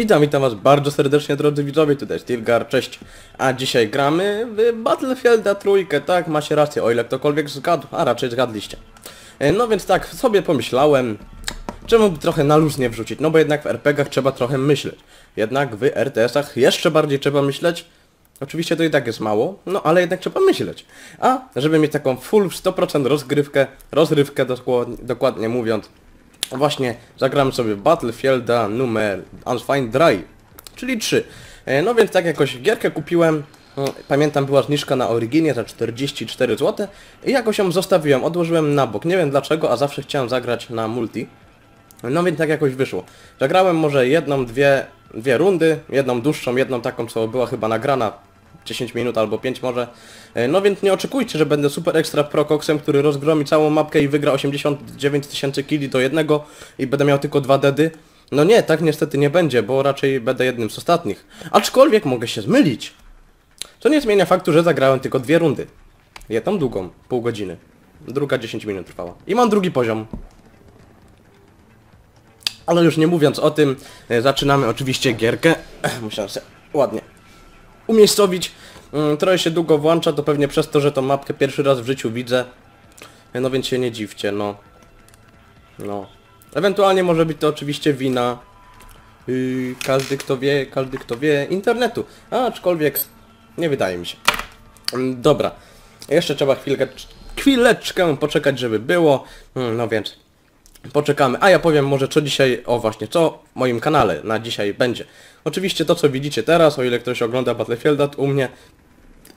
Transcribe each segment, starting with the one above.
Witam, witam was bardzo serdecznie drodzy widzowie, tutaj Stilgar, cześć. A dzisiaj gramy w Battlefielda trójkę, tak, macie rację, o ile ktokolwiek zgadł, a raczej zgadliście. E, No więc tak, sobie pomyślałem, czemu by trochę na luz nie wrzucić, no bo jednak w RPGach trzeba trochę myśleć. Jednak w RTS-ach jeszcze bardziej trzeba myśleć, Oczywiście to i tak jest mało, no ale jednak trzeba myśleć. A żeby mieć taką full 100% rozgrywkę, rozrywkę dokładnie, dokładnie mówiąc, właśnie zagramy sobie Battlefielda numer Unsigned Dry, czyli 3. E, No więc tak jakoś gierkę kupiłem, no, pamiętam była zniżka na Originie za 44 zł i jakoś ją zostawiłem, odłożyłem na bok, nie wiem dlaczego, a zawsze chciałem zagrać na multi. No więc tak jakoś wyszło. Zagrałem może jedną, dwie, dwie rundy, jedną dłuższą, jedną taką, co była chyba nagrana 10 minut albo 5 może. E, No więc nie oczekujcie, że będę super ekstra prokoksem, który rozgromi całą mapkę i wygra 89 tysięcy killi do jednego i będę miał tylko dwa dedy. No nie, tak niestety nie będzie, bo raczej będę jednym z ostatnich. Aczkolwiek mogę się zmylić. Co nie zmienia faktu, że zagrałem tylko dwie rundy. Jedną długą, pół godziny. Druga 10 minut trwała. I mam drugi poziom. Ale już nie mówiąc o tym, e, zaczynamy oczywiście gierkę. Muszę się ładnie umiejscowić. Mm, Trochę się długo włącza, to pewnie przez to, że tą mapkę pierwszy raz w życiu widzę. E, No więc się nie dziwcie, no. No. Ewentualnie może być to oczywiście wina yy, każdy kto wie, każdy kto wie internetu. A, aczkolwiek nie wydaje mi się. Mm, Dobra. Jeszcze trzeba chwilkę, chwileczkę poczekać, żeby było. Mm, No więc poczekamy. A ja powiem może co dzisiaj, o właśnie, co w moim kanale na dzisiaj będzie. Oczywiście to co widzicie teraz, o ile ktoś ogląda Battlefielda, u mnie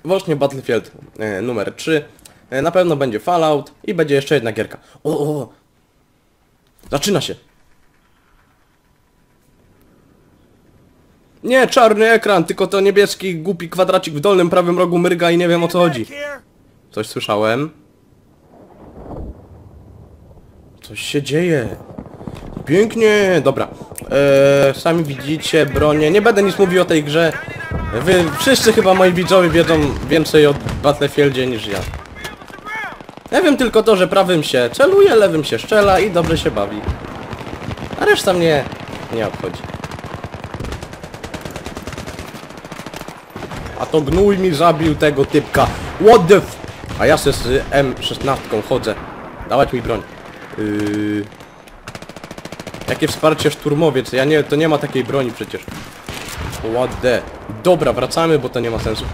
właśnie Battlefield e, numer 3. E, na pewno będzie Fallout i będzie jeszcze jedna gierka. O, o, o. Zaczyna się. Nie, czarny ekran, tylko to niebieski głupi kwadracik w dolnym prawym rogu mryga i nie wiem o co chodzi. Coś słyszałem. Coś się dzieje. Pięknie, dobra. Eee, sami widzicie bronię. Nie będę nic mówił o tej grze. Wy wszyscy chyba moi widzowie wiedzą więcej o Battlefieldzie niż ja. Ja wiem tylko to, że prawym się celuje, lewym się szczela i dobrze się bawi. A reszta mnie nie obchodzi. A to gnój mi zabił tego typka. What the f... A ja se z M16 chodzę. Dawać mi broń. Yy... Jakie wsparcie szturmowiec? Ja nie, to nie ma takiej broni przecież. The... Dobra, wracamy, bo to nie ma sensu.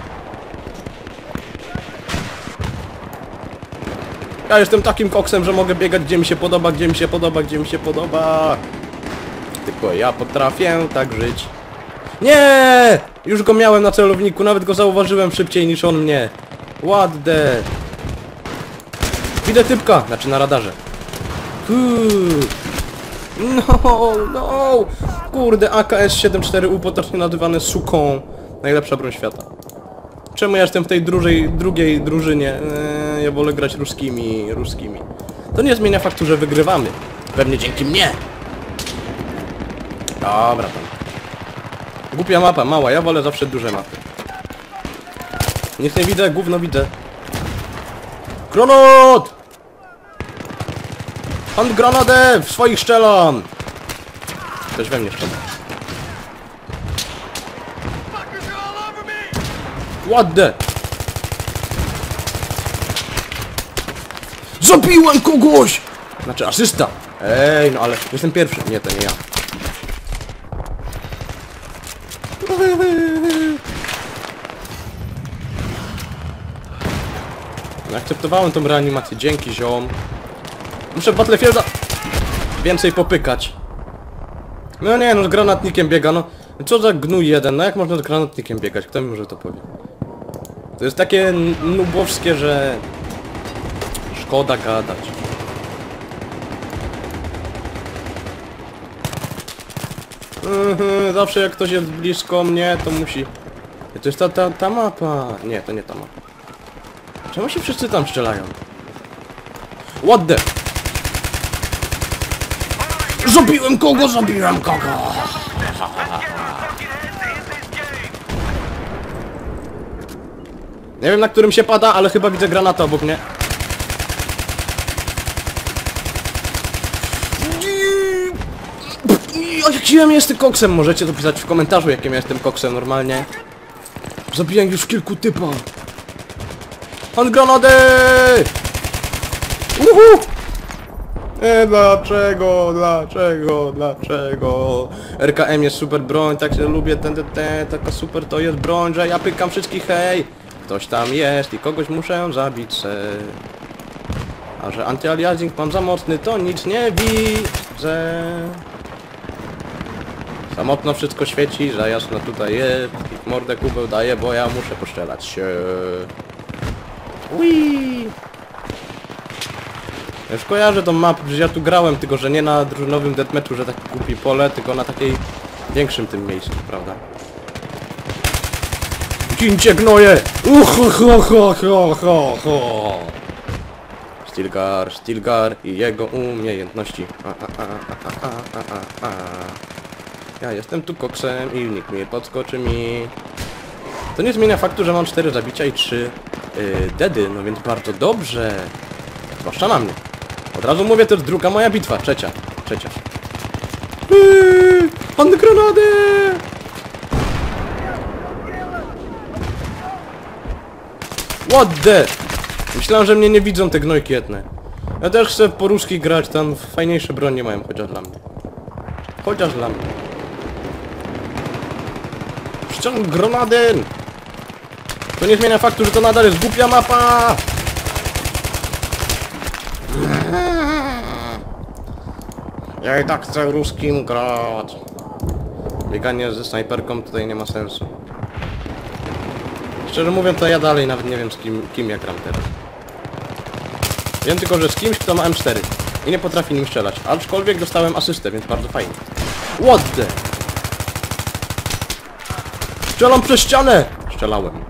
Ja jestem takim koksem, że mogę biegać gdzie mi się podoba, gdzie mi się podoba, gdzie mi się podoba. Tylko ja potrafię tak żyć. Nie! Już go miałem na celowniku, nawet go zauważyłem szybciej niż on mnie. The... Widzę typka, znaczy na radarze. No, no! Kurde, AKS-74U potocznie nazywane suką. Najlepsza broń świata. Czemu ja jestem w tej drugiej, drugiej drużynie? Eee, ja wolę grać ruskimi, ruskimi. To nie zmienia faktu, że wygrywamy. Pewnie dzięki mnie. Dobra tam. Głupia mapa, mała, ja wolę zawsze duże mapy. Nic nie widzę, gówno widzę. Granat! Hand granadę! W swoich szczelam! Ktoś we mnie strzela. What the? Zabiłem kogoś! Znaczy asysta! Ej, no ale jestem pierwszy. Nie, to nie ja. Akceptowałem tą reanimację. Dzięki, ziom. Muszę Battlefielda więcej popykać. No nie, no z granatnikiem biega, no. Co za gnój jeden, no jak można z granatnikiem biegać? Kto mi może to powie? To jest takie nubowskie, że... Szkoda gadać. Mhm, zawsze jak ktoś jest blisko mnie, to musi... To jest ta, ta, ta mapa. Nie, to nie ta mapa. Czemu się wszyscy tam strzelają? What the? Zabiłem kogo, zabiłem kogo! Nie wiem na którym się pada, ale chyba widzę granatę obok mnie. Jakim jestem koksem? Możecie to pisać w komentarzu, jakim jestem koksem normalnie. Zabiłem już kilku typa. Hand granady! Uhu! E, dlaczego, dlaczego, dlaczego? RKM jest super broń, tak się lubię, ten, ten, ten, taka super to jest broń, że ja pykam wszystkich, hej! Ktoś tam jest i kogoś muszę zabić se. A że antyaliasing mam za mocny, to nic nie widzę. Samotno wszystko świeci, że jasno tutaj jest mordę kubeł daje, bo ja muszę poszczelać się. Ui. Ja już kojarzę tą mapę, przecież ja tu grałem, tylko że nie na drużynowym deathmatchu, że tak kupi pole, tylko na takiej większym tym miejscu, prawda? Gincie gnoje! Ucho, ho, ho, ho, ho. Stilgar, Stilgar i jego umiejętności. Ja jestem tu koksem i nikt mi podskoczy mi. To nie zmienia faktu, że mam 4 zabicia i 3 yy, dedy, no więc bardzo dobrze. Zwłaszcza na mnie. Od razu mówię, to jest druga moja bitwa, trzecia, trzecia. Yy, Pan granady! What the? Myślałem, że mnie nie widzą te gnojki etne. Ja też chcę po ruskich grać, tam fajniejsze bronie mają, chociaż dla mnie. Chociaż dla mnie. Ściąg granady! To nie zmienia faktu, że to nadal jest głupia mapa! Ja i tak chcę ruskim grać. Bieganie ze snajperką tutaj nie ma sensu. Szczerze mówiąc, to ja dalej nawet nie wiem z kim, kim ja gram teraz. Wiem tylko, że z kimś, kto ma M4 i nie potrafi nim strzelać. Aczkolwiek dostałem asystę, więc bardzo fajnie. What the? Strzelam przez ścianę! Strzelałem.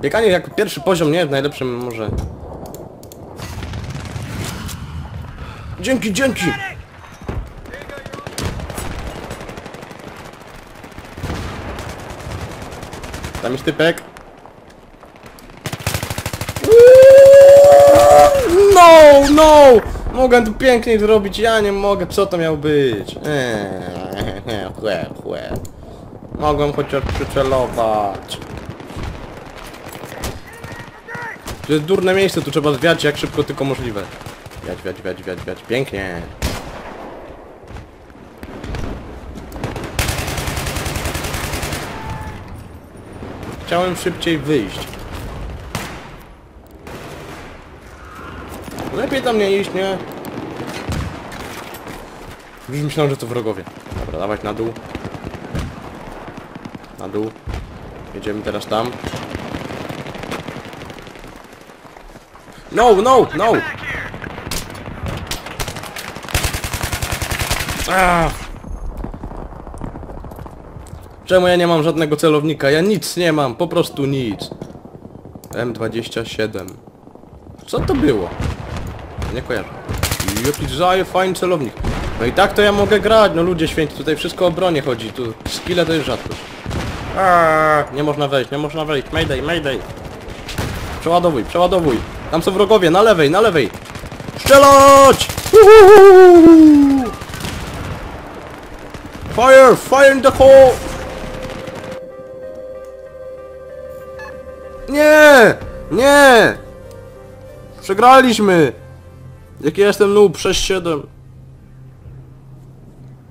Bieganie jako pierwszy poziom nie jest najlepszym może... Dzięki, dzięki! Tam jest typek. No, no! Mogę tu piękniej zrobić, ja nie mogę, co to miał być? Eee, chłe, chłe. Mogłem chociaż przycelować. To jest durne miejsce, tu trzeba zwiać jak szybko tylko możliwe. Wiać, wiać, wiać, wiać, wiać. Pięknie. Chciałem szybciej wyjść. Lepiej tam nie iść, nie? Już myślałem, że to wrogowie. Dobra, dawać na dół. Na dół. Jedziemy teraz tam. No, no, no! Czemu ja nie mam żadnego celownika? Ja nic nie mam, po prostu nic. M27. Co to było? Nie kojarzę. Jaki zaje fajny celownik. No i tak to ja mogę grać, no ludzie święci, tutaj wszystko o bronię chodzi, tu skille to jest rzadkość. Aaaa, nie można wejść, nie można wejść, mayday, mayday. Przeładowuj, przeładowuj. Tam są wrogowie, na lewej, na lewej. Strzelać! Uhuhu! Fire! Fire in the hole! Nie! Nie! Przegraliśmy! Jaki jestem noob, 6-7.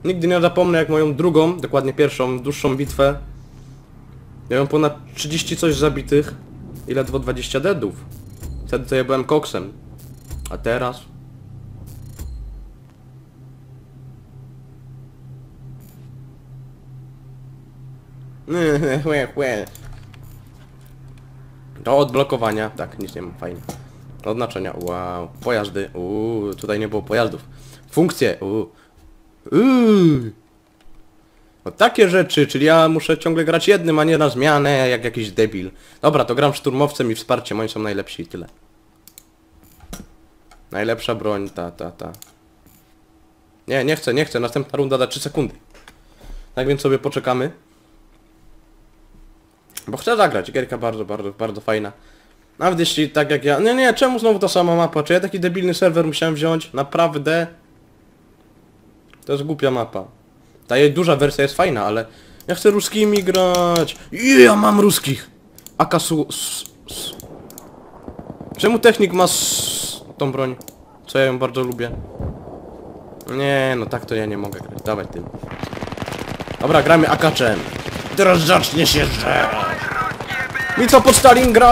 Nigdy nie zapomnę jak moją drugą, dokładnie pierwszą, dłuższą bitwę. Miałem ponad 30 coś zabitych i ledwo 20 deadów. Wtedy to ja byłem koksem. A teraz? Do odblokowania. Tak, nic nie mam, fajnie. Oznaczenia, wow. Pojazdy, uuu, tutaj nie było pojazdów. Funkcje, uuu. Uuu. No takie rzeczy, czyli ja muszę ciągle grać jednym, a nie na zmianę, jak jakiś debil. Dobra, to gram szturmowcem i wsparciem, oni są najlepsi i tyle. Najlepsza broń, ta, ta, ta. Nie, nie chcę, nie chcę, następna runda da 3 sekundy. Tak więc sobie poczekamy. Bo chcę zagrać, gierka bardzo, bardzo, bardzo fajna. Nawet jeśli tak jak ja... Nie, nie, czemu znowu ta sama mapa? Czy ja taki debilny serwer musiałem wziąć? Naprawdę? To jest głupia mapa. Ta jej duża wersja jest fajna, ale ja chcę ruskimi grać. I ja mam ruskich. Akasu... Czemu technik ma s- tą broń? Co ja ją bardzo lubię. Nie, no tak to ja nie mogę grać. Dawaj tym. Dobra, gramy akaczem. Teraz zacznie się że. Bitwa pod Stalingradem.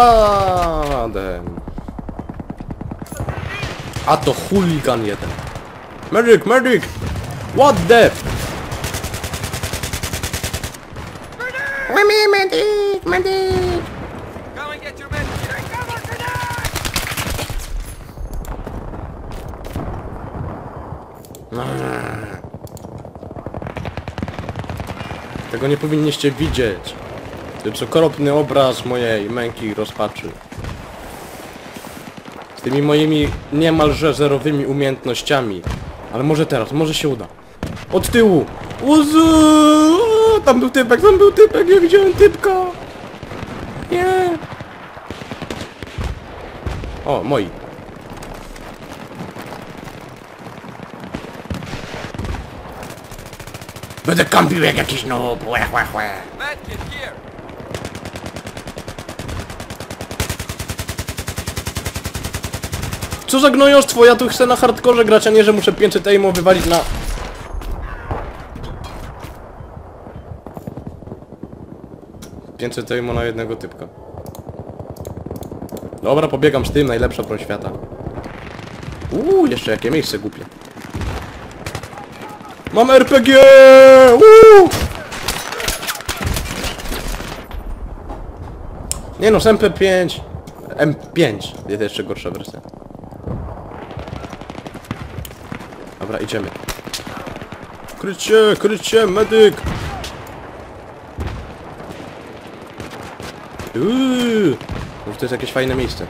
A to chuligan jeden. Medic, medic! What the? Medic, medic! Grenade! Tego nie powinniście widzieć. Jest okropny obraz mojej męki i rozpaczy. Z tymi moimi niemalże zerowymi umiejętnościami. Ale może teraz, może się uda. Od tyłu! Uzu! Tam był typek, tam był typek, ja widziałem typka! Nie! O, moi. Będę kampił jak jakiś noob, łe, łe, łe. Co za gnojostwo, ja tu chcę na hardkorze grać, a nie, że muszę 500 aimo wywalić na... Pięćset aimo na jednego typka. Dobra, pobiegam z tym, najlepsza broń świata. Uuu, jeszcze jakie miejsce głupie. Mam RPG! Uuu! Nie no, z MP5. M5. Jest jeszcze gorsza wersja. Dobra, idziemy. Krycie, krycie, medyk! Uuu, może to jest jakieś fajne miejsce,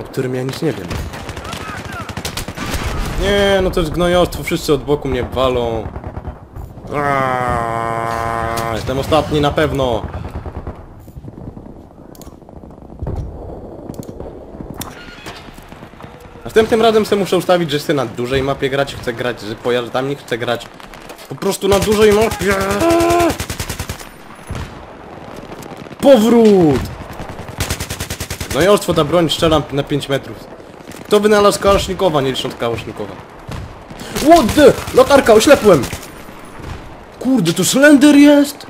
o którym ja nic nie wiem. Nie, no to jest gnojostwo, wszyscy od boku mnie walą. Aaaa, Jestem ostatni na pewno. Następnym razem sobie muszę ustawić, że chcę na dużej mapie grać, chcę grać z pojazdami, chcę grać po prostu na dużej mapie. Powrót! No i ostwo ta broń strzelam na 5 metrów. Kto wynalazł kałasznikowa, nie licząc kałasznikowa? What the? Latarka, oślepłem! Kurde, tu Slender jest?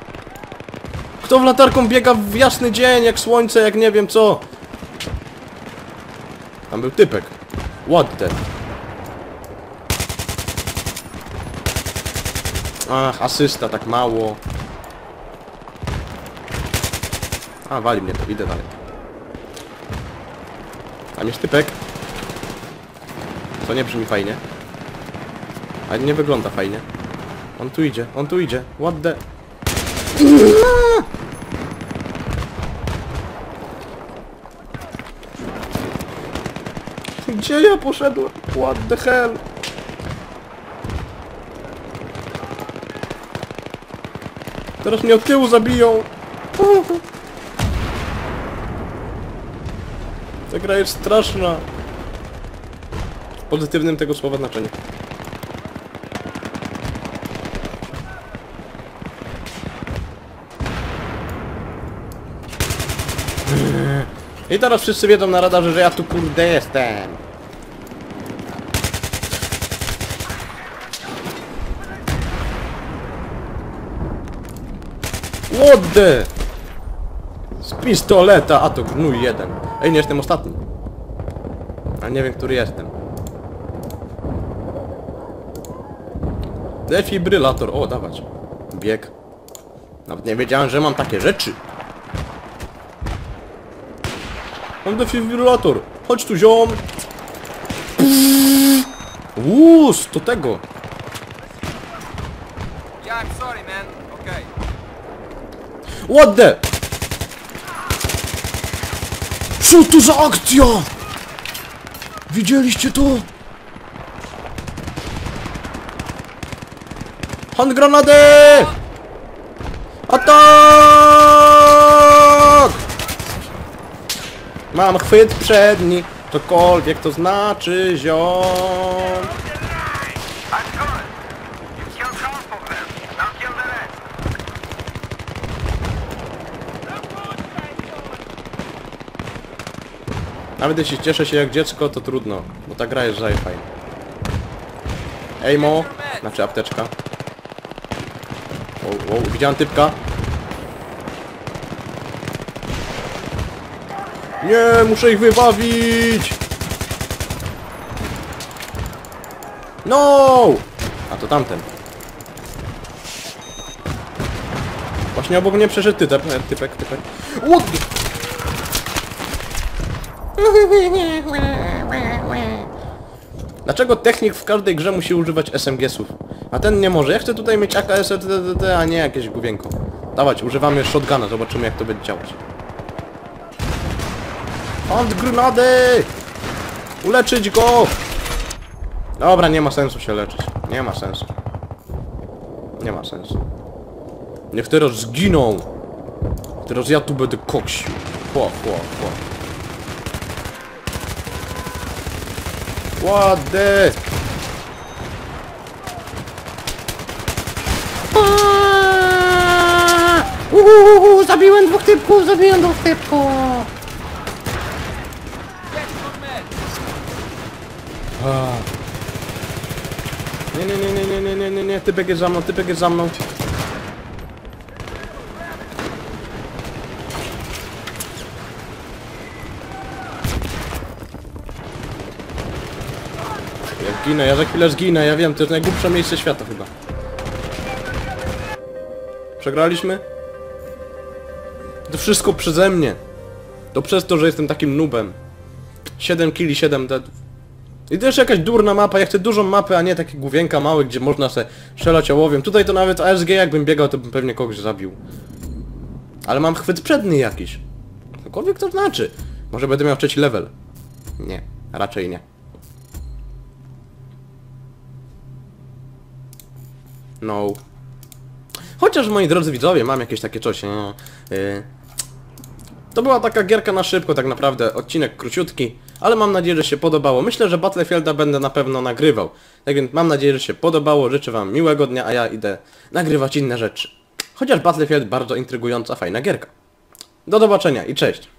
Kto w latarką biega w jasny dzień, jak słońce, jak nie wiem co? Tam był typek. What the? Ach, asysta, tak mało. A, wali mnie to, idę dalej. Tam jest typek. To nie brzmi fajnie. Ale nie wygląda fajnie. On tu idzie, on tu idzie. What the... Gdzie ja poszedłem? What the hell? Teraz mnie od tyłu zabiją. Ta gra jest straszna. W pozytywnym tego słowa znaczeniu. I teraz wszyscy wiedzą na radarze, że ja tu kurde jestem. The? Z pistoleta, a to gnój jeden. Ej, nie jestem ostatni. A nie wiem, który jestem. Defibrylator, o, dawać. Bieg. Nawet nie wiedziałem, że mam takie rzeczy. Mam defibrylator. Chodź tu, ziom. Łus, to tego. What the? Co to za akcja? Widzieliście to? Handgranady! Atak! Mam chwyt przedni, cokolwiek to znaczy, ziom. Nawet jeśli cieszę się jak dziecko, to trudno, bo ta gra jest fajna. Ejmo, znaczy apteczka. O, widziałem typka. Nie, muszę ich wybawić! No! A to tamten. Właśnie obok mnie przeszedł typek, typek, typek. What. Dlaczego technik w każdej grze musi używać SMG-sów? A ten nie może. Ja chcę tutaj mieć AKS, a nie jakieś główienko. Dawać, używamy shotguna, zobaczymy jak to będzie działać. Hand grenady! Uleczyć go! Dobra, nie ma sensu się leczyć. Nie ma sensu. Nie ma sensu. Niech teraz zginą! Teraz ja tu będę koksił. Chło, chło, chło. Ładny! Uuu, zabiłem dwóch typków, zabiłem dwóch typków. Your med. Nie, nie, nie, nie, nie, nie, nie, nie, nie, typek jest za mną, typek jest za mną. Ginę, ja za chwilę zginę, ja wiem, to jest najgłupsze miejsce świata chyba. Przegraliśmy? To wszystko przeze mnie. To przez to, że jestem takim nubem. 7 killi, 7 deadów. I to jeszcze jakaś durna mapa, ja chcę dużą mapę, a nie takie główienka małe, gdzie można se strzelać ołowiem. Tutaj to nawet ASG jakbym biegał, to bym pewnie kogoś zabił. Ale mam chwyt przedni jakiś. Cokolwiek to znaczy. Może będę miał trzeci level. Nie, raczej nie. No. Chociaż moi drodzy widzowie, mam jakieś takie coś. No, yy. To była taka gierka na szybko tak naprawdę, odcinek króciutki, ale mam nadzieję, że się podobało. Myślę, że Battlefielda będę na pewno nagrywał. Tak więc mam nadzieję, że się podobało, życzę wam miłego dnia, a ja idę nagrywać inne rzeczy. Chociaż Battlefield bardzo intrygująca, fajna gierka. Do zobaczenia i cześć!